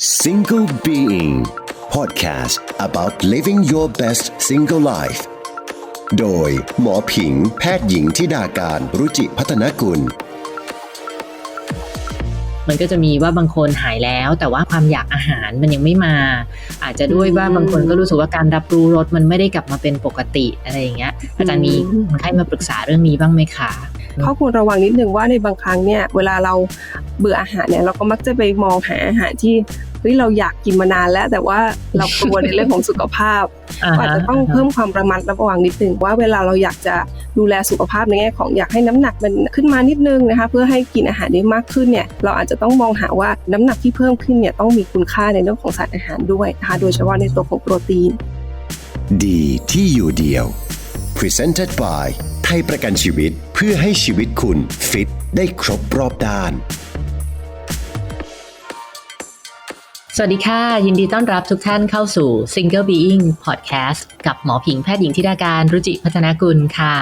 Single Being Podcast about living your best single life โดยหมอผิงแพทย์หญิงทิดาการรุจิพัฒนกุล มันก็จะมีว่าบางคนหายแล้วแต่ว่าความอยากอาหารมันยังไม่มา อาจจะด้วยว่าบางคนก็รู้สึกว่าการรับรู้รสมันไม่ได้กลับมาเป็นปกติอะไรอย่างเงี้ยอาจารย์มีคนไข้มาปรึกษาเรื่องนี้บ้างไหมคะข้อควรระวังนิดนึงว่าในบางครั้งเนี่ยเวลาเราเบื่ออาหารเนี่ยเราก็มักจะไปมองหาอาหารที่ เฮ้ยเราอยากกินมานานแล้ว แต่ว่าเรากลัวในเรื่องของสุขภาพอ่าก็อาจฮะจะต้องเพิ่มความระมัดระวังนิดนึงว่าเวลาเราอยากจะดูแลสุขภาพในแง่ของอยากให้น้ำหนักมันขึ้นมานิดนึงนะคะเพื่อให้กินอาหารได้มากขึ้นเนี่ยเราอาจจะต้องมองหาว่าน้ำหนักที่เพิ่มขึ้นเนี่ยต้องมีคุณค่าในเรื่องของสารอาหารด้วยนะคะโดยเฉพาะในตัวของโปรตีน ดีที่อยู่เดียว Presented by ไทยประกันชีวิตเพื่อให้ชีวิตคุณฟิตได้ครบรอบด้าน สวัสดีค่ะ ยินดีต้อนรับทุกท่านเข้าสู่ Single Being Podcast กับหมอผิงแพทย์หญิงทิดาการรุจิพัฒนากุลค่ะ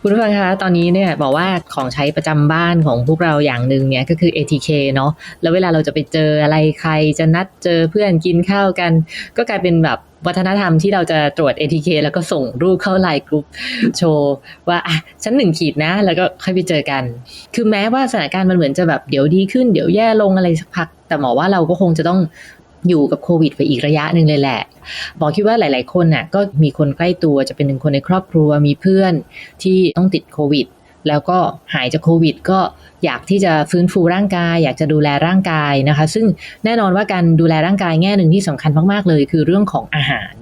คุณผู้ฟังคะตอนนี้เนี่ยบอกว่าของใช้ประจำบ้านของพวกเราอย่างหนึ่งเนี่ยก็คือ ATK เนาะแล้วเวลาเราจะไปเจออะไรใครจะนัดเจอเพื่อนกินข้าวกัน ก็กลายเป็นแบบวัฒนธรรมที่เราจะตรวจ ATK แล้วก็ส่งรูปเข้าไลน์กลุ่มโชว์ว่าอะฉันหนึ่งขีดนะ แล้วก็ค่อยไปเจอกัน คือแม้ว่าสถานการณ์มันเหมือนจะแบบเดี๋ยวดีขึ้นเดี๋ยวแย่ลงอะไรสักพัก แต่หมอว่าเราก็คงจะต้องอยู่กับโควิดไปอีกระยะหนึ่งเลยแหละ หมอคิดว่าหลาย ๆ คนน่ะก็มีคนใกล้ตัวจะเป็นหนึ่งคนในครอบครัวมีเพื่อนที่ต้องติดโควิด แล้วก็หายจากโควิด ก็อยากที่จะฟื้นฟูร่างกาย อยากจะดูแลร่างกายนะคะ ซึ่งแน่นอนว่าการดูแลร่างกายแง่หนึ่งที่สำคัญมาก ๆ เลย คือเรื่องของอาหาร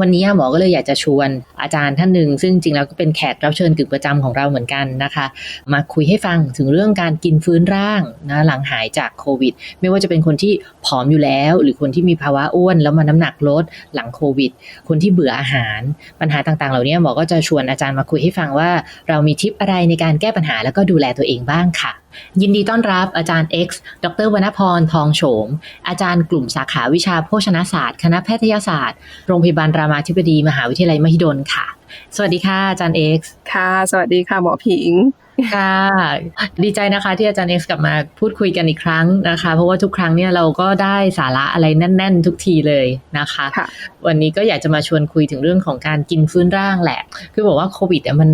วันนี้หมอก็เลยอยากจะชวนอาจารย์ท่านหนึ่งซึ่งจริงแล้วก็เป็นแขกรับเชิญกึ่งประจำของเราเหมือนกันนะคะ มาคุยให้ฟังถึงเรื่องการกินฟื้นร่างนะหลังหายจากโควิด ไม่ว่าจะเป็นคนที่ผอมอยู่แล้ว หรือคนที่มีภาวะอ้วนแล้วมาน้ำหนักลดหลังโควิด คนที่เบื่ออาหารปัญหาต่างๆ เหล่านี้หมอก็จะชวนอาจารย์มาคุยให้ฟังว่า เรามีทิปอะไรในการแก้ปัญหาแล้วก็ดูแลตัวเองบ้างค่ะ ยินดีต้อนรับอาจารย์ X ดรวรรณพร ทองโฉม อาจารย์กลุ่มสาขาวิชาโภชนาศาสตร์ คณะแพทยศาสตร์ โรงพยาบาลรามาธิบดี มหาวิทยาลัยมหิดลค่ะ สวัสดีค่ะอาจารย์ X ค่ะ สวัสดีค่ะหมอผิง ค่ะ ดีใจนะคะที่อาจารย์ X กลับมาพูดคุยกันอีกครั้งนะคะ เพราะว่าทุกครั้งเนี่ยเราก็ได้สาระอะไรแน่น ๆ ทุกทีเลยนะคะค่ะวันนี้ก็อยากจะมาชวนคุยถึงเรื่องของการกินฟื้นร่างแหละ คือบอกว่าโควิดเนี่ยมัน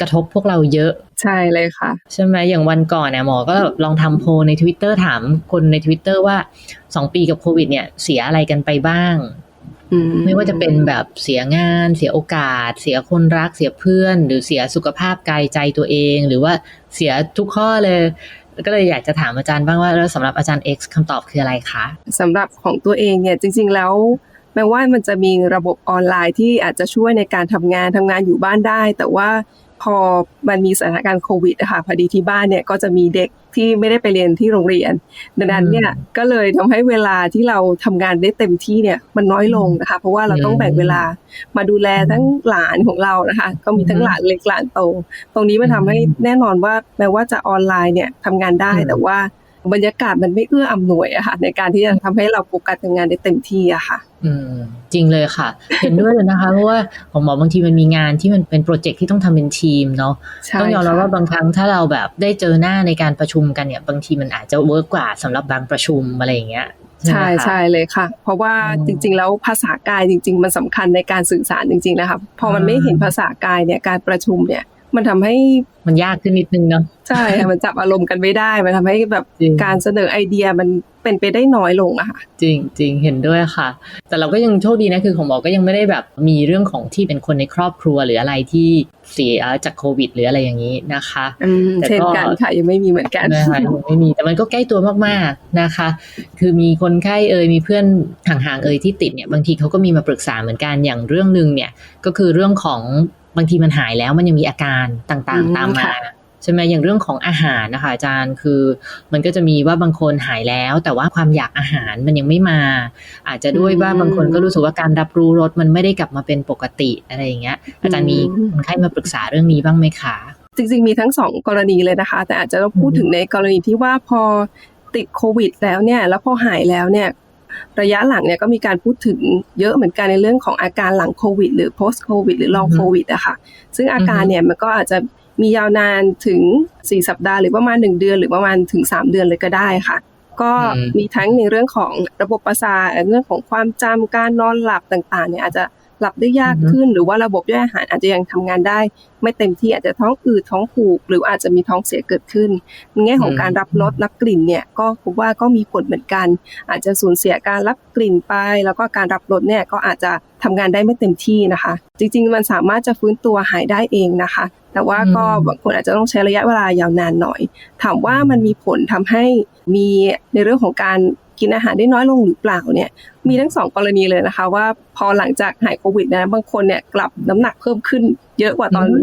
กระทบพวกเราเยอะใช่เลยค่ะ ใช่ไหมอย่างวันก่อนเนี่ยหมอก็ลองทำโพลใน Twitter ถามคนใน Twitter ว่า 2 ปีกับโควิดเนี่ยเสียอะไรกันไปบ้างอืม ไม่ว่าจะเป็นแบบเสียงาน เสียโอกาส เสียคนรัก เสียเพื่อน หรือเสียสุขภาพกายใจตัวเอง หรือว่าเสียทุกข้อเลย ก็เลยอยากจะถามอาจารย์บ้างว่าแล้วสำหรับอาจารย์ X คำตอบคืออะไรคะสำหรับของตัวเองเนี่ยจริง ๆ แล้วแม้ว่ามันจะมีระบบออนไลน์ที่อาจจะช่วยในการทำงานทำงานอยู่บ้านได้ แต่ว่า พอมันมีสถานการณ์โควิดอะค่ะพอดีที่บ้านเนี่ยก็จะมีเด็กที่ไม่ได้ไปเรียนที่โรงเรียน ดังนั้นเนี่ยก็เลยทำให้เวลาที่เราทำงานได้เต็มที่เนี่ยมันน้อยลงนะคะ เพราะว่าเราต้องแบ่งเวลามาดูแลทั้งหลานของเรานะคะ ก็มีทั้งหลานเล็กหลานโต ตรงนี้มันทำให้แน่นอนว่าแม้ว่าจะออนไลน์เนี่ยทำงานได้แต่ว่า บรรยากาศมันไม่เอื้ออำนวยอะค่ะ ในการที่จะทำให้เราโฟกัสทำงานได้เต็มที่อะค่ะ อืมจริงเลยค่ะ เห็นด้วยเลยนะคะเพราะว่าของหมอบางทีมันมีงานที่มันเป็นโปรเจกต์ที่ต้องทำเป็นทีมเนาะใช่ต้องยอมรับค่ะว่าบางครั้งถ้าเราแบบได้เจอหน้าในการประชุมกันเนี่ย บางทีมันอาจจะเวิร์กกว่าสำหรับบางประชุมอะไรอย่างเงี้ยไหมใช่คะใช่เลยค่ะ เพราะว่าอืมจริง ๆ แล้วภาษากายจริง ๆ มันสำคัญในการสื่อสารจริงๆนะคะพอมันอ่าไม่เห็นภาษากายเนี่ยการประชุมเนี่ย มันทำให้มันยากขึ้นนิดนึงเนาะใช่ค่ะมันจับอารมณ์กันไม่ได้ มันทำให้แบบจริงการเสนอไอเดียมันเป็นไปได้น้อยลงอะค่ะ จริงจริงเห็นด้วยค่ะ แต่เราก็ยังโชคดีนะคือของหมอก็ยังไม่ได้แบบมีเรื่องของที่เป็นคนในครอบครัวหรืออะไรที่เสียจากโควิด หรืออะไรอย่างนี้นะคะอืมแต่ก็เช่นกันค่ะยังไม่มีเหมือนกันนะคะยังไม่มีแต่มันก็ใกล้ตัวมากๆนะคะ คือมีคนไข้เอ่ยมีเพื่อนห่างๆเอ่ยที่ติดเนี่ยบางทีเขาก็มีมาปรึกษาเหมือนกันอย่างเรื่องหนึ่งเนี่ยก็คือเรื่องของ บางทีมันหายแล้วมันยังมีอาการต่างอืมๆตามมาค่ะใช่ไหมอย่างเรื่องของอาหารนะคะอาจารย์คือ มันก็จะมีว่าบางคนหายแล้ว แต่ว่าความอยากอาหารมันยังไม่มา อาจจะด้วยว่าบางคนก็รู้สึกว่าการรับรู้รสมันไม่ได้กลับมาเป็นปกติอะไรอย่างเงี้ย อาจารย์มีคนไข้มาปรึกษาเรื่องนี้บ้างไหมคะจริงๆมีทั้งสองกรณีเลยนะคะ แต่อาจจะต้องพูดอืมถึงในกรณีที่ว่าพอติดโควิดแล้วเนี่ยแล้วพอหายแล้วเนี่ย ระยะหลังเนี่ยก็มีการพูดถึงเยอะเหมือนกันในเรื่องของอาการหลังโควิด หรือ post covid หรือ long อือฮึ covid อะค่ะ ซึ่งอาการอือฮึเนี่ยมันก็อาจจะมียาวนานถึง 4 สัปดาห์หรือประมาณ 1 เดือน หรือประมาณถึง 3 เดือนเลยก็ได้ค่ะ ก็อืมมีทั้งในเรื่องของระบบประสาทเรื่องของความจำการนอนหลับต่างๆเนี่ยอาจจะ หลับได้ยากขึ้น หรือว่าระบบย่อยอาหารอาจจะยังทำงานได้ ไม่เต็มที่อาจจะท้องอืดท้องผูก หรืออาจจะมีท้องเสียเกิดขึ้นในแง่ของการรับรสรับกลิ่นเนี่ยก็พบว่าก็มีผลเหมือนกัน อาจจะสูญเสียการรับกลิ่นไป แล้วก็การรับรสเนี่ยก็อาจจะทำงานได้ไม่เต็มที่นะคะ จริง ๆ มันสามารถจะฟื้นตัวหายได้เองนะคะ แต่ว่าก็อืมบางคนอาจจะต้องใช้ระยะเวลายาวนานหน่อย ถามว่ามันมีผลทำให้มีในเรื่องของการ กินอาหารได้น้อยลงหรือเปล่าเนี่ยมีทั้งสองกรณีเลยนะคะ ว่าพอหลังจากหายโควิดนะบางคนเนี่ยกลับน้ำหนักเพิ่มขึ้นเยอะกว่าตอนม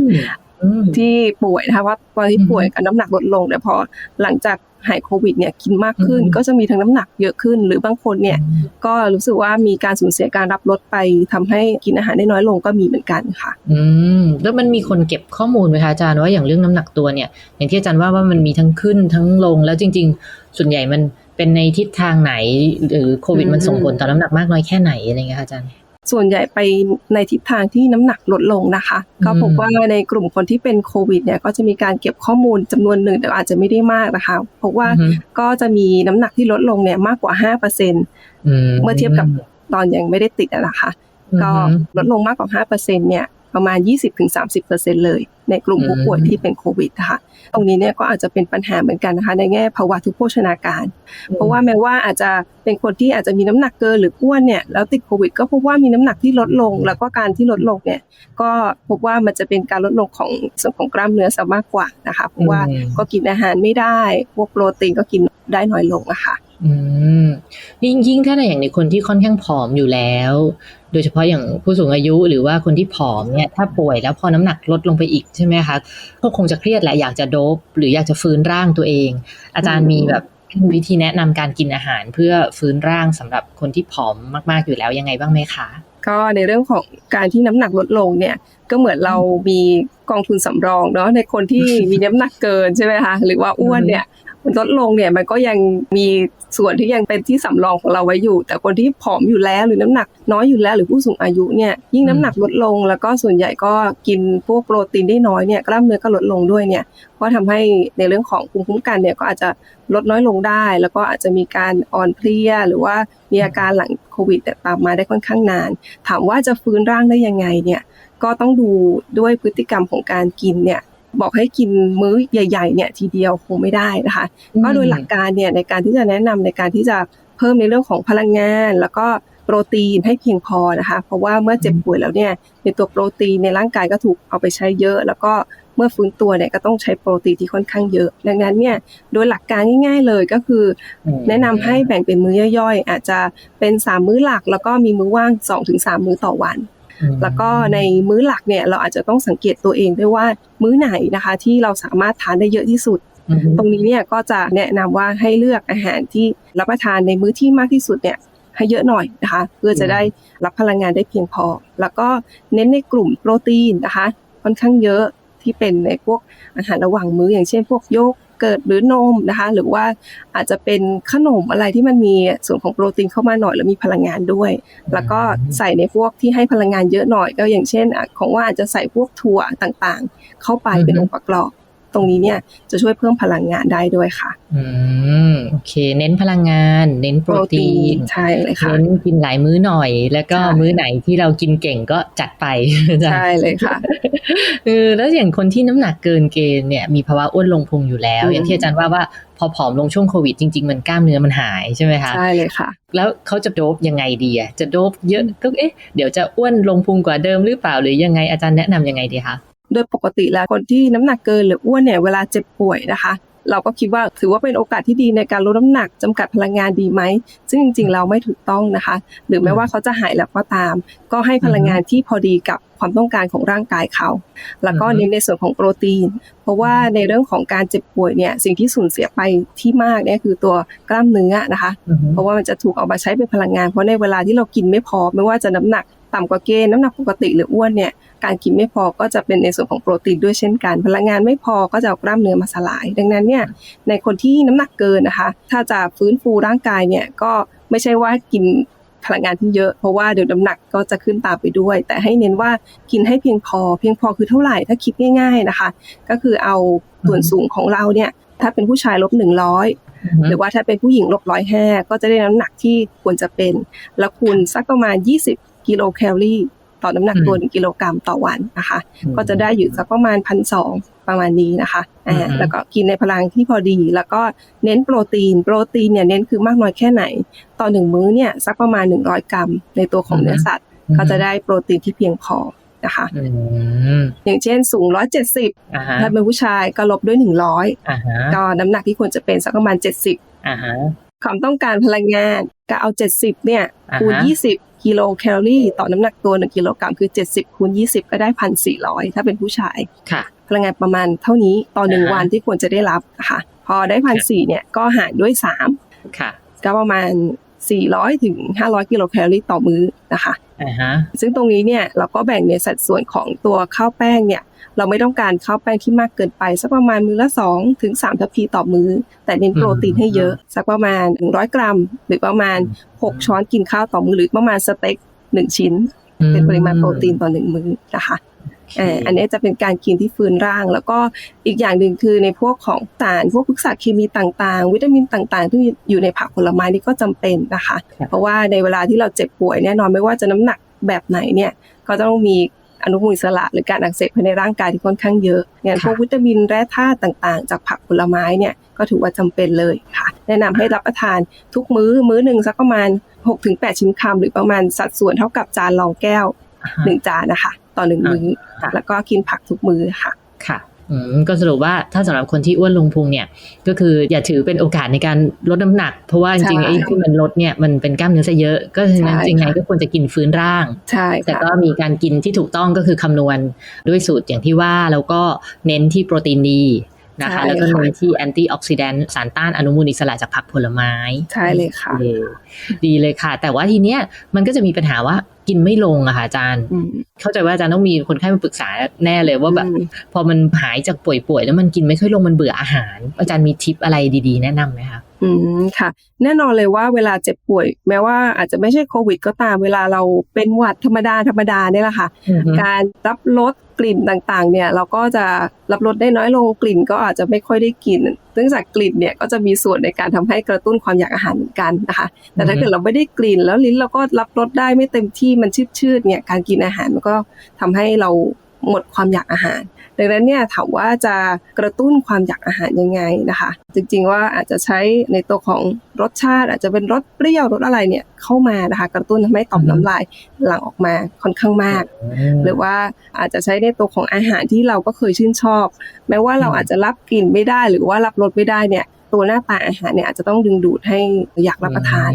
อืมที่ป่วยนะคะว่าตอนที่อือฮึป่วยกับน้ำหนักลดลงแต่พอหลังจากหายโควิดเนี่ยกินมากขึ้นอือฮึก็จะมีทั้งน้ำหนักเยอะขึ้น หรือบางคนเนี่ยก็รู้สึกว่ามีการสูญเสียการรับลดไปทำให้กินอาหารได้น้อยลงก็มีเหมือนกันค่ะ อืมแล้วมันมีคนเก็บข้อมูลไหมคะอาจารย์ว่าอย่างเรื่องน้ำหนักตัวเนี่ย อย่างที่อาจารย์ว่าว่ามันมีทั้งขึ้นทั้งลงแล้วจริง ๆ ส่วนใหญ่มัน เป็นในทิศทางไหน หรือโควิดอืมมันส่งผลต่อน้ำหนักมากน้อยแค่ไหนอะไรเงี้ยค่ะอาจารย์ ส่วนใหญ่ไปในทิศทางที่น้ำหนักลดลงนะคะ ก็พบว่าในกลุ่มคนที่เป็นโควิดเนี่ยก็จะมีการเก็บข้อมูลจำนวนหนึ่งแต่อาจจะไม่ได้มากนะคะเพราะว่าอือฮึก็จะมีน้ำหนักที่ลดลงเนี่ยมากกว่า5%อืมเมื่อเทียบกับตอนยังไม่ได้ติดอะนะคะ ก็ลดลงมากกว่า5%เนี่ย ประมาณ 20-30%เลยในกลุ่มผู้ป่วยที่เป็นโควิดนะคะตรงนี้เนี่ยก็อาจจะเป็นปัญหาเหมือนกันนะคะ ในแง่ภาวะทุพโภชนาการ เพราะว่าแม้ว่าอาจจะเป็นคนที่อาจจะมีน้ำหนักเกินหรืออ้วนเนี่ยแล้วติดโควิด ก็พบว่ามีน้ำหนักที่ลดลง แล้วก็การที่ลดลงเนี่ยก็พบว่ามันจะเป็นการลดลงของส่วนของกล้ามเนื้อซะมากกว่านะคะเพราะว่าอืมก็กินอาหารไม่ได้พวกโปรตีนก็กินได้น้อยลงอะค่ะ อืมยิ่งยิ่งถ้าในอย่างในคนที่ค่อนข้างผอมอยู่แล้ว โดยเฉพาะอย่างผู้สูงอายุหรือว่าคนที่ผอมเนี่ยถ้าป่วยแล้วพอน้ำหนักลดลงไปอีกใช่ไหมคะก็คงจะเครียดแหละอยากจะโดบหรืออยากจะฟื้นร่างตัวเอง อาจารย์มีแบบวิธีแนะนำการกินอาหารเพื่อฟื้นร่างสำหรับคนที่ผอมมาก ๆอยู่แล้วยังไงบ้างไหมคะก็ในเรื่องของการที่น้ำหนักลดลงเนี่ยก็เหมือนเรามีกองทุนสำรองเนาะในคนที่มีน้ำหนักเกินใช่ไหมคะหรือว่าอ้วนเนี่ย ลดลงเนี่ยมันก็ยังมีส่วนที่ยังเป็นที่สำรองของเราไว้อยู่ แต่คนที่ผอมอยู่แล้วหรือน้ำหนักน้อยอยู่แล้วหรือผู้สูงอายุเนี่ยยิ่งน้ำหนักลดลง แล้วก็ส่วนใหญ่ก็กินพวกโปรตีนได้น้อยเนี่ยกล้ามเนื้อก็ลดลงด้วยเนี่ยก็ทำให้ในเรื่องของภูมิคุ้มกันเนี่ยก็อาจจะลดน้อยลงได้ แล้วก็อาจจะมีการอ่อนเพลีย หรือว่ามีอาการหลังโควิดเนี่ยตามมาได้ค่อนข้างนาน ถามว่าจะฟื้นร่างได้ยังไงเนี่ยก็ต้องดูด้วยพฤติกรรมของการกินเนี่ย บอกให้กินมื้อใหญ่ๆเนี่ยทีเดียวคงไม่ได้นะคะก็โดยหลักการเนี่ยในการที่จะแนะนำในการที่จะเพิ่มในเรื่องของพลังงาน แล้วก็โปรตีนให้เพียงพอนะคะเพราะว่าเมื่อเจ็บป่วยแล้วเนี่ยในตัวโปรตีนในร่างกายก็ถูกเอาไปใช้เยอะ แล้วก็เมื่อฟื้นตัวเนี่ยก็ต้องใช้โปรตีนที่ค่อนข้างเยอะ ดังนั้นเนี่ยโดยหลักการง่าย ๆ เลยก็คือ แนะนำให้แบ่งเป็นมื้อย่อยๆ อาจจะเป็น 3 มื้อหลัก แล้วก็มีมื้อว่าง 2-3 มื้อต่อวันอืม แล้วก็ในมื้อหลักเนี่ยเราอาจจะต้องสังเกตตัวเองด้วยว่ามื้อไหนนะคะ ที่เราสามารถทานได้เยอะที่สุดอืมตรงนี้เนี่ยก็จะแนะนำว่าให้เลือกอาหารที่รับประทานในมื้อที่มากที่สุดเนี่ยให้เยอะหน่อยนะคะ เพื่อจะได้รับพลังงานได้เพียงพอ แล้วก็เน้นในกลุ่มโปรตีนนะคะ ค่อนข้างเยอะที่เป็นในพวกอาหารระหว่างมื้ออย่างเช่น พวกโย เกิร์ตหรือนมนะคะ หรือว่าอาจจะเป็นขนมอะไรที่มันมีส่วนของโปรตีนเข้ามาหน่อยแล้วมีพลังงานด้วย แล้วก็ใส่ในพวกที่ให้พลังงานเยอะหน่อยก็อย่างเช่นอะของว่าอาจจะใส่พวกถั่วต่างๆ เข้าไปเป็นองค์ประกอบ ตรงนี้เนี่ยจะช่วยเพิ่มพลังงานได้ด้วยค่ะ อืมโอเค เน้นพลังงาน เน้นโปรตีนใช่เลยค่ะเน้นกินหลายมื้อหน่อย แล้วก็ใช่มื้อไหนที่เรากินเก่งก็จัดไปใช่เลยค่ะเออแล้วอย่างคนที่น้ำหนักเกินเกณฑ์เนี่ยมีภาวะอ้วนลงพุงอยู่แล้วอืมอย่างที่อาจารย์ว่าว่าพอผอมลงช่วงโควิดจริง ๆ มันกล้ามเนื้อมันหายใช่ไหมคะใช่เลยค่ะ แล้วเขาจะโดบยังไงดีอะจะโดบเยอะก็เอ๊ะเดี๋ยวจะอ้วนลงพุงกว่าเดิมหรือเปล่าหรือยังไงอาจารย์แนะนำยังไงดีคะ โดยปกติแล้วคนที่น้ำหนักเกินหรืออ้วนเนี่ยเวลาเจ็บป่วยนะคะ เราก็คิดว่าถือว่าเป็นโอกาสที่ดีในการลดน้ำหนักจำกัดพลังงานดีไหมซึ่งจริง ๆ เราไม่ถูกต้องนะคะ หรือแม้ว่าเขาจะหายแล้วก็ตาม ก็ให้พลังงานที่พอดีกับความต้องการของร่างกายเขา แล้วก็อือฮึเน้นในส่วนของโปรตีน เพราะว่าในเรื่องของการเจ็บป่วยเนี่ยสิ่งที่สูญเสียไปที่มากเนี่ยคือตัวกล้ามเนื้อนะคะอือฮึเพราะว่ามันจะถูกเอามาใช้เป็นพลังงาน เพราะในเวลาที่เรากินไม่พอไม่ว่าจะน้ำหนัก ต่ำกว่าเกณฑ์น้ำหนักปกติหรืออ้วนเนี่ยการกินไม่พอก็จะเป็นในส่วนของโปรตีนด้วยเช่นกัน พลังงานไม่พอก็จะเอากล้ามเนื้อมาสลาย ดังนั้นเนี่ยในคนที่น้ำหนักเกินนะคะ ถ้าจะฟื้นฟูร่างกายเนี่ยก็ไม่ใช่ว่ากินพลังงานที่เยอะเพราะว่าเดี๋ยวน้ำหนักก็จะขึ้นตามไปด้วย แต่ให้เน้นว่ากินให้เพียงพอ เพียงพอคือเท่าไหร่ถ้าคิดง่าย ๆนะคะ ก็คือเอาส่วนสูงของเราเนี่ยถ้าเป็นผู้ชายลบหนึ่งร้อยหรือว่าถ้าเป็นผู้หญิงลบร้อยห้าก็จะได้น้ำหนักที่ควรจะเป็น แล้วคูณสักประมาณ 20 กิโลแคลอรี่ต่อน้ำหนักตัวหนึ่งกิโลกรัมต่อวันนะคะ ก็จะได้อยู่สักประมาณพันสองประมาณนี้นะคะอ่าแล้วก็กินในพลังที่พอดี แล้วก็เน้นโปรตีน โปรตีนเนี่ยเน้นคือมากน้อยแค่ไหน ต่อหนึ่งมื้อเนี่ยสักประมาณ 100 กรัม ในตัวของเนื้อสัตว์ ก็จะได้โปรตีนที่เพียงพอนะคะอืมอย่างเช่นสูง 170อ่าฮะถ้าเป็นผู้ชายก็ลบด้วยอ่าฮะ100 ก็น้ำหนักที่ควรจะเป็นสักประมาณ 70อ่าฮะความต้องการพลังงานก็เอา 70 เนี่ยอ่าฮะคูณ 20 กิโลแคลอรี่ต่อน้ำหนักตัว1กิโลกรัมคือ 70คูณ20 ก็ได้ 1,400 ถ้าเป็นผู้ชายค่ะ พลังงานประมาณเท่านี้ต่อหนึ่งอ่าฮะวันที่ควรจะได้รับค่ะ พอได้1,400เนี่ยก็หารด้วย3ค่ะก็ประมาณ 400ถึง500 กิโลแคลอรี่ต่อมื้อนะคะอ่าฮะ ซึ่งตรงนี้เนี่ยเราก็แบ่งในสัดส่วนของตัวข้าวแป้งเนี่ยเราไม่ต้องการข้าวแป้งที่มากเกินไป สักประมาณมื้อละ2ถึง3ทัพพีต่อมื้อ แต่เน้นโปรตีนให้เยอะ สักประมาณ 100 กรัม หรือประมาณ 6 ช้อนกินข้าวต่อมื้อหรือประมาณสเต็ก1 ชิ้น เป็นปริมาณโปรตีนต่อหนึ่งมื้อนะคะ อ่าอันนี้จะเป็นการกินที่ฟื้นร่าง แล้วก็อีกอย่างหนึ่งคือในพวกของสารพวกพฤกษเคมีต่างๆ วิตามินต่างๆ ที่อยู่ในผักผลไม้นี่ก็จำเป็นนะคะครับเพราะว่าในเวลาที่เราเจ็บป่วยแน่นอนไม่ว่าจะน้ำหนักแบบไหนเนี่ยก็ต้องมีอนุมูลอิสระหรือการอักเสบภายในร่างกายที่ค่อนข้างเยอะอย่างพวกวิตามินแร่ธาตุต่างๆ จากผักผลไม้เนี่ยก็ถือว่าจำเป็นเลยค่ะ แนะนำให้รับประทานทุกมื้อมื้อหนึ่งสักประมาณ 6-8 ชิ้นคำหรือประมาณสัดส่วนเท่ากับจานรองแก้วอ่าฮะหนึ่งจานนะคะ ต่อหนึ่งมื้อค่ะแล้วก็กินผักทุกมื้อค่ะค่ะอืมก็สรุปว่าถ้าสำหรับคนที่อ้วนลงพุงเนี่ย ก็คืออย่าถือเป็นโอกาสในการลดน้ำหนัก เพราะว่าจริงๆใช่ไอ้ที่มันลดเนี่ยมันเป็นกล้ามเนื้อซะเยอะ ก็ฉะนั้นใช่จริงๆค่ะก็ควรจะกินฟื้นร่างใช่แต่ค่ะก็มีการกินที่ถูกต้องก็คือคำนวณด้วยสูตรอย่างที่ว่าแล้วก็เน้นที่โปรตีนดีนะคะแล้วก็เน้นที่แอนตี้ออกซิแดนต์สารต้านอนุมูลอิสระจากผักผลไม้ ใช่เลยค่ะโอเคดีเลยค่ะ แต่ว่าทีเนี้ยมันก็จะมีปัญหาว่า กินไม่ลงอะค่ะอาจารย์อืมเข้าใจว่าอาจารย์ต้องมีคนไข้มาปรึกษาแน่เลยว่าแบบอืมพอมันหายจากป่วยๆแล้วมันกินไม่ค่อยลงมันเบื่ออาหาร อาจารย์มีทิปอะไรดี ๆ แนะนำไหมคะ อืมค่ะ แน่นอนเลยว่าเวลาเจ็บป่วย แม้ว่าอาจจะไม่ใช่โควิด ก็ตามเวลาเราเป็นหวัดธรรมดาธรรมดาเนี่ยแหละค่ะ การรับรสกลิ่นต่างๆ เนี่ย เราก็จะรับรสได้น้อยลงกลิ่น ก็อาจจะไม่ค่อยได้กลิ่นเนื่องจากกลิ่นเนี่ยก็จะมีส่วนในการทำให้กระตุ้นความอยากอาหารเหมือนกันนะคะ แต่ถ้าเกิดเราไม่ได้กลิ่นแล้วลิ้นเราก็รับรสได้ไม่เต็มที่มันชืดๆเนี่ยการกินอาหารมันก็ทำให้เรา หมดความอยากอาหาร ดังนั้นเนี่ยถามว่าจะกระตุ้นความอยากอาหารยังไงนะคะ จริงๆว่าอาจจะใช้ในตัวของรสชาติ อาจจะเป็นรสเปรี้ยวรสอะไรเนี่ยเข้ามานะคะ กระตุ้นทำให้ต่อมน้ำลายหลั่งออกมาค่อนข้างมาก หรือว่าอาจจะใช้ในตัวของอาหารที่เราก็เคยชื่นชอบ แม้ว่าเราอาจจะรับกลิ่นไม่ได้ หรือว่ารับรสไม่ได้เนี่ย ตัวหน้าตาอาหารเนี่ยอาจจะต้องดึงดูดให้อยากรับประทาน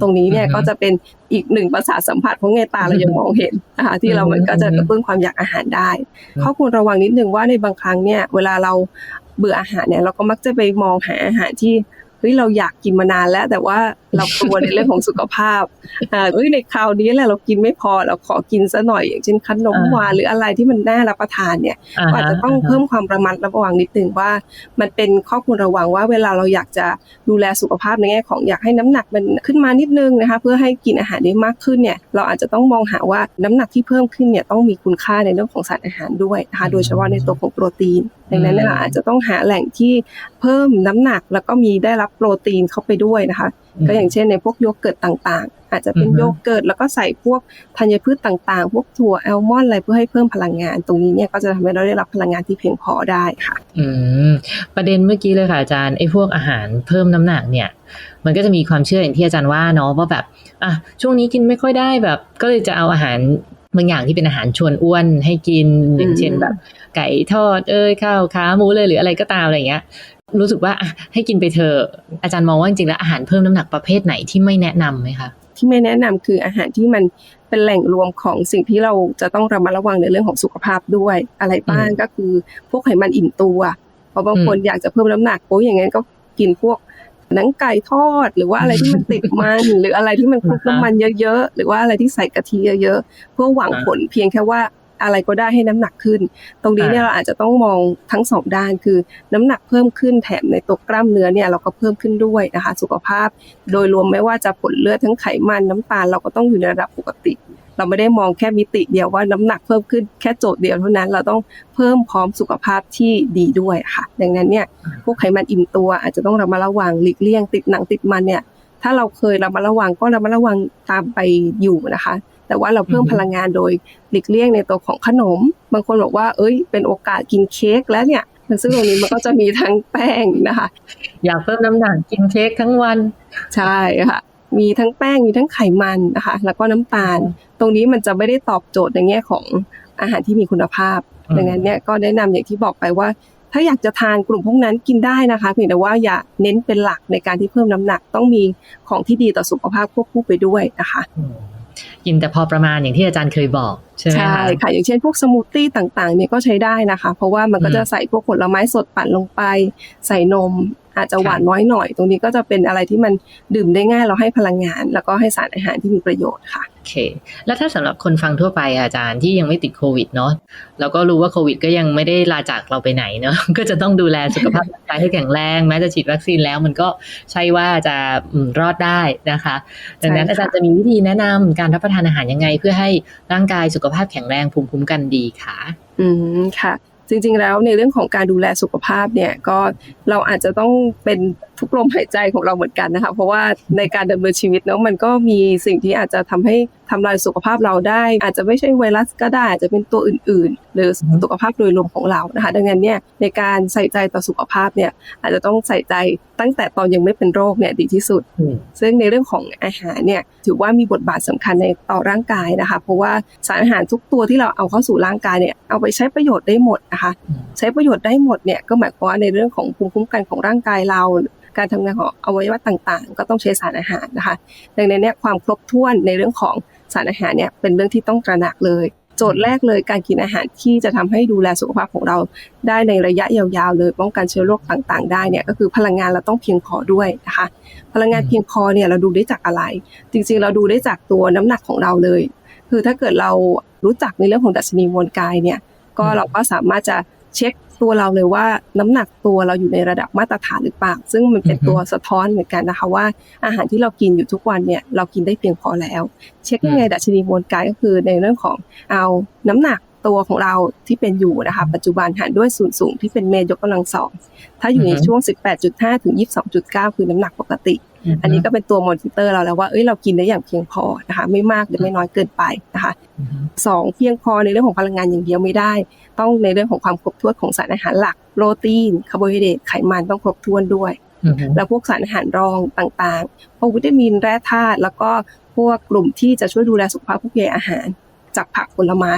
ตรงนี้เนี่ยก็จะเป็นอีกหนึ่งประสาทสัมผัสเพราะไงตาเรายังมองเห็นนะคะที่เรามันก็จะกระตุ้นความอยากอาหารได้ข้อควรระวังนิดนึงว่าในบางครั้งเนี่ยเวลาเราเบื่ออาหารเนี่ยเราก็มักจะไปมองหาอาหารที่ เฮ้ยเราอยากกินมานานแล้ว แต่ว่าเรากลัวในเรื่องของสุขภาพอ่าเฮ้ยในคราวนี้แหละเรากินไม่พอเราขอกินซะหน่อยอย่างเช่นขนมหวานหรืออะไรที่มันน่ารับประทานเนี่ยก็อาจจะต้องเพิ่มความระมัดระวังนิดนึงว่า มันเป็นข้อควรระวังว่าเวลาเราอยากจะดูแลสุขภาพในแง่ของอยากให้น้ำหนักมันขึ้นมานิดนึงนะคะเพื่อให้กินอาหารได้มากขึ้นเนี่ยเราอาจจะต้องมองหาว่าน้ำหนักที่เพิ่มขึ้นเนี่ยต้องมีคุณค่าในเรื่องของสารอาหารด้วยนะคะโดยเฉพาะในตัวของโปรตีนดังนั้นเนี่ยเราอาจจะต้องหาแหล่งที่ เพิ่มน้ำหนัก แล้วก็มีได้รับโปรตีนเข้าไปด้วยนะคะ ก็อย่างเช่นในพวกโยเกิร์ตต่างๆ อาจจะเป็นอือฮึโยเกิร์ตแล้วก็ใส่พวกธัญพืชต่างๆ พวกถั่วแอลมอนด์อะไรเพื่อให้เพิ่มพลังงาน ตรงนี้เนี่ยก็จะทำให้เราได้รับพลังงานที่เพียงพอได้ค่ะ อืมประเด็นเมื่อกี้เลยค่ะอาจารย์ไอ้พวกอาหารเพิ่มน้ำหนักเนี่ย มันก็จะมีความเชื่ออย่างที่อาจารย์ว่าเนาะว่าแบบอะช่วงนี้กินไม่ค่อยได้แบบ ก็เลยจะเอาอาหารบางอย่างที่เป็นอาหารชวนอ้วนให้กินอย่างเช่นแบบ ไก่ทอดเอ้ยข้าวขาหมูเลยหรืออะไรก็ตามอะไรอย่างเงี้ย รู้สึกว่าอะให้กินไปเถอะอาจารย์มองว่าจริงๆแล้วอาหารเพิ่มน้ำหนักประเภทไหนที่ไม่แนะนำไหมคะที่ไม่แนะนำคืออาหารที่มันเป็นแหล่งรวมของสิ่งที่เราจะต้องระมัดระวังในเรื่องของสุขภาพด้วย อะไรบ้างอืมก็คือพวกไขมันอิ่มตัวเพราะบางคนอืมอยากจะเพิ่มน้ำหนักโอ้ยอย่างงั้นก็กินพวกหนังไก่ทอด หรือว่าอะไรที่มันติดมันหรืออะไรที่มันคลุกน้ำมันเยอะๆหรือว่าอะไรที่ใส่กะทิเยอะๆเพื่อหวังผลเพียงแค่ว่า อะไรก็ได้ให้น้ำหนักขึ้น ตรงนี้เนี่ยเราอาจจะต้องมองทั้งสองด้านคือน้ำหนักเพิ่มขึ้นแถมในตัวกล้ามเนื้อเนี่ยเราก็เพิ่มขึ้นด้วยนะคะ สุขภาพ โดยรวมไม่ว่าจะผลเลือดทั้งไขมันน้ำตาลเราก็ต้องอยู่ในระดับปกติ เราไม่ได้มองแค่มิติเดียวว่าน้ำหนักเพิ่มขึ้นแค่โจทย์เดียวเท่านั้นเราต้องเพิ่มพร้อมสุขภาพที่ดีด้วยค่ะ ดังนั้นเนี่ยพวกไขมันอิ่มตัวอาจจะต้องระมัดระวังหลีกเลี่ยงติดหนังติดมันเนี่ยถ้าเราเคยระมัดระวังก็ระมัดระวังตามไปอยู่นะคะ แต่ว่าเราเพิ่มอือฮึพลังงานโดยหลีกเลี่ยงในตัวของขนม บางคนบอกว่า เอ้ย เป็นโอกาสกินเค้กแล้วเนี่ยซึ่งตรงนี้มันก็จะมีทั้งแป้งนะคะ อยากเพิ่มน้ำหนักกินเค้กทั้งวัน ใช่ค่ะ มีทั้งแป้ง มีทั้งไขมันนะคะ แล้วก็น้ำตาล ตรงนี้มันจะไม่ได้ตอบโจทย์ในแง่ของอาหารที่มีคุณภาพอืมดังนั้นเนี่ยก็แนะนำอย่างที่บอกไปว่าถ้าอยากจะทานกลุ่มพวกนั้นกินได้นะคะ เพียงแต่ว่าอย่าเน้นเป็นหลักในการที่เพิ่มน้ำหนักต้องมีของที่ดีต่อสุขภาพควบคู่ไปด้วยนะคะอืม กินแต่พอประมาณอย่างที่อาจารย์เคยบอกใช่ไหมใช่คะค่ะอย่างเช่นพวกสมูทตี้ต่างๆเนี่ยก็ใช้ได้นะคะ เพราะว่ามันก็อืมจะใส่พวกผลไม้สดปั่นลงไป ใส่นม อาจจะหวานค่ะน้อยหน่อย ตรงนี้ก็จะเป็นอะไรที่มันดื่มได้ง่ายเราให้พลังงาน แล้วก็ให้สารอาหารที่มีประโยชน์ค่ะโอเค แล้วถ้าสำหรับคนฟังทั่วไปอะอาจารย์ที่ยังไม่ติดโควิดเนาะแล้วก็รู้ว่าโควิด ก็ยังไม่ได้ลาจากเราไปไหนเนาะก็จะต้องดูแลสุขภาพร่างกายให้แข็งแรงแม้จะฉีดวัคซีนแล้วมันก็ใช่ว่าจะอืมรอดได้นะคะ ดังนั้นใช่ค่ะอาจารย์จะมีวิธีแนะนำการรับประทานอาหารยังไง เพื่อให้ร่างกายสุขภาพแข็งแรงภูมิคุ้มกันดีค่ะ อืมค่ะจริงๆ แล้วในเรื่องของการดูแลสุขภาพเนี่ยก็เราอาจจะต้องเป็น ทุกลมหายใจของเราเหมือนกันนะคะ เพราะว่าในการดำเนินชีวิตเนาะมันก็มีสิ่งที่อาจจะทำให้ทำลายสุขภาพเราได้ อาจจะไม่ใช่ไวรัสก็ได้อาจจะเป็นตัวอื่น ๆ หรืออือฮึสุขภาพโดยรวมของเรานะคะ ดังนั้นเนี่ยในการใส่ใจต่อสุขภาพเนี่ยอาจจะต้องใส่ใจตั้งแต่ตอนยังไม่เป็นโรคเนี่ยดีที่สุดอืมซึ่งในเรื่องของอาหารเนี่ยถือว่ามีบทบาทสำคัญในต่อร่างกายนะคะ เพราะว่าสารอาหารทุกตัวที่เราเอาเข้าสู่ร่างกายเนี่ยเอาไปใช้ประโยชน์ได้หมดนะคะอืมใช้ประโยชน์ได้หมดเนี่ยก็หมายความว่าในเรื่องของภูมิคุ้มกันของร่างกายเราการทำงานของอวัยวะต่างๆ ก็ต้องใช้สารอาหารนะคะ ดังนั้นเนี่ยความครบถ้วนในเรื่องของสารอาหารเนี่ยเป็นเรื่องที่ต้องตระหนักเลย โจทย์แรกเลยการกินอาหารที่จะทำให้ดูแลสุขภาพของเรา ได้ในระยะยาวๆเลยป้องกันเชื้อโรคต่างๆ ได้เนี่ยก็คือพลังงานเราต้องเพียงพอด้วยนะคะ พลังงานเพียงพอเนี่ยเราดูได้จากอะไร จริงๆ เราดูได้จากตัวน้ำหนักของเราเลย คือถ้าเกิดเรารู้จักในเรื่องของดัชนีมวลกายเนี่ยก็เราก็สามารถจะเช็ค ตัวเราเลยว่าน้ำหนักตัวเราอยู่ในระดับมาตรฐานหรือเปล่า ซึ่งมันเป็นตัวสะท้อนเหมือนกันนะคะว่าอาหารที่เรากินอยู่ทุกวันเนี่ยเรากินได้เพียงพอแล้ว เช็คยังไงดัชนีมวลกายก็คือในเรื่องของเอาน้ำหนักตัวของเราที่เป็นอยู่นะคะปัจจุบันหารด้วยส่วนสูงที่เป็นเมตรยกกำลังสองถ้าอยู่ในอือฮึช่วง 18.5 ถึง 22.9 คือน้ำหนักปกติ อันนี้ก็เป็นตัวมอนิเตอร์เราแล้วว่าเอ้ยเรากินได้อย่างเพียงพอนะคะไม่มากหรือไม่น้อยเกินไปนะคะอืมสองเพียงพอในเรื่องของพลังงานอย่างเดียวไม่ได้ ต้องในเรื่องของความครบถ้วนของสารอาหารหลักโปรตีนคาร์โบไฮเดรตไขมันต้องครบถ้วนด้วยอืมแล้วพวกสารอาหารรองต่างๆพวกวิตามินแร่ธาตุแล้วก็พวกกลุ่มที่จะช่วยดูแลสุขภาพพวกใยอาหารจากผักผลไม้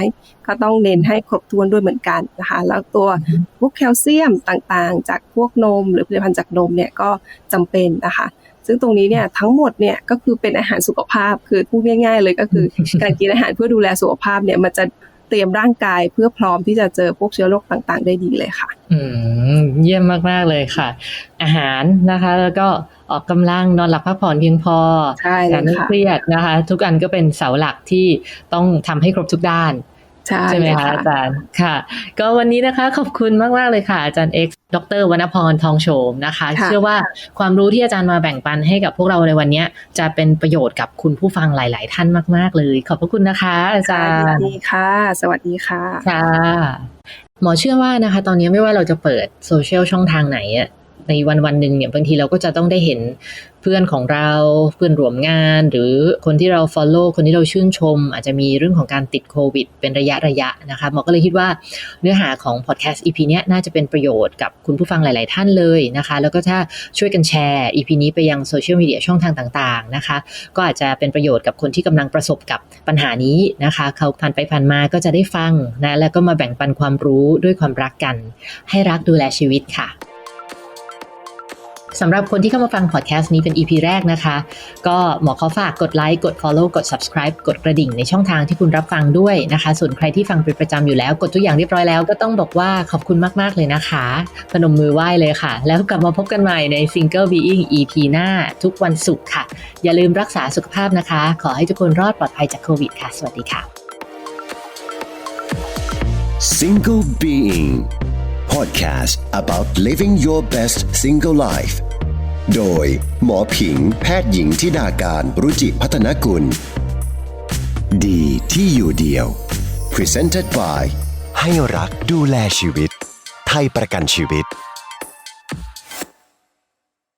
ก็ต้องเน้นให้ครบถ้วนด้วยเหมือนกันนะคะแล้วตัวอืมพวกแคลเซียมต่างๆ จากพวกนม หรือผลิตภัณฑ์จากนมเนี่ยก็จำเป็นนะคะ ซึ่งตรงนี้เนี่ยทั้งหมดเนี่ยก็คือเป็นอาหารสุขภาพคือพูดง่ายๆเลยก็คือการกินอาหารเพื่อดูแลสุขภาพเนี่ยมันจะเตรียมร่างกายเพื่อพร้อมที่จะเจอพวกเชื้อโรคต่างๆ ได้ดีเลยค่ะ อืมเยี่ยมมากๆเลยค่ะ อาหารนะคะ แล้วก็ออกกำลังนอนหลับพักผ่อนเพียงพอใช่เลยการไม่ค่ะเครียดนะคะ ทุกอันก็เป็นเสาหลักที่ต้องทำให้ครบทุกด้าน ใช่ใช่ไหมเลยคะอาจารย์ค่ะ ก็วันนี้นะคะขอบคุณมากๆเลยค่ะอาจารย์เอ็กซ์ดรวรรณพรทองโฉมนะคะค่ะเชื่อว่าความรู้ที่อาจารย์มาแบ่งปันให้กับพวกเราในวันนี้จะเป็นประโยชน์กับคุณผู้ฟังหลาย ๆ ท่านมาก ๆ เลย ขอบพระคุณนะคะ อาจาค่ะรย์ยินดีค่ะ สวัสดีค่ะค่ะหมอเชื่อว่านะคะ ตอนนี้ไม่ว่าเราจะเปิดโซเชียลช่องทางไหนอะ ในวันวันหนึ่งเนี่ยบางทีเราก็จะต้องได้เห็นเพื่อนของเราเพื่อนร่วมงาน หรือคนที่เรา follow คนที่เราชื่นชม อาจจะมีเรื่องของการติดโควิด เป็นระยะระยะนะคะหมอก็เลยคิดว่าเนื้อหาของพอดแคสต์ EP นี้น่าจะเป็นประโยชน์กับคุณผู้ฟังหลาย ๆ ท่านเลยนะคะ แล้วก็ถ้าช่วยกันแชร์ EP นี้ไปยังโซเชียลมีเดียช่องทางต่าง ๆ นะคะ ก็อาจจะเป็นประโยชน์กับคนที่กำลังประสบกับปัญหานี้นะคะ เขาผ่านไปผ่านมาก็จะได้ฟังนะแล้วก็มาแบ่งปันความรู้ด้วยความรักกัน ให้รักดูแลชีวิตค่ะ สำหรับคนที่เข้ามาฟังพอดแคสต์นี้เป็น EP แรกนะคะ ก็หมอขอฝากกดไลค์กด Follow กด Subscribe กดกระดิ่งในช่องทางที่คุณรับฟังด้วยนะคะ ส่วนใครที่ฟังเป็นประจำอยู่แล้ว กดทุกอย่างเรียบร้อยแล้วก็ต้องบอกว่าขอบคุณมาก ๆ เลยนะคะ พนมมือไหว้เลยค่ะ แล้วกลับมาพบกันใหม่ใน Single Being EP หน้าทุกวันศุกร์ค่ะ อย่าลืมรักษาสุขภาพนะคะ ขอให้ทุกคนรอดปลอดภัยจากโควิดค่ะ สวัสดีค่ะ Single Being Podcast about living your best single life โดย หมอผิงแพทย์หญิงทิดาการรุจิพัฒนกุล ดีที่อยู่เดียว Presented by ให้รักดูแลชีวิต ไทยประกันชีวิต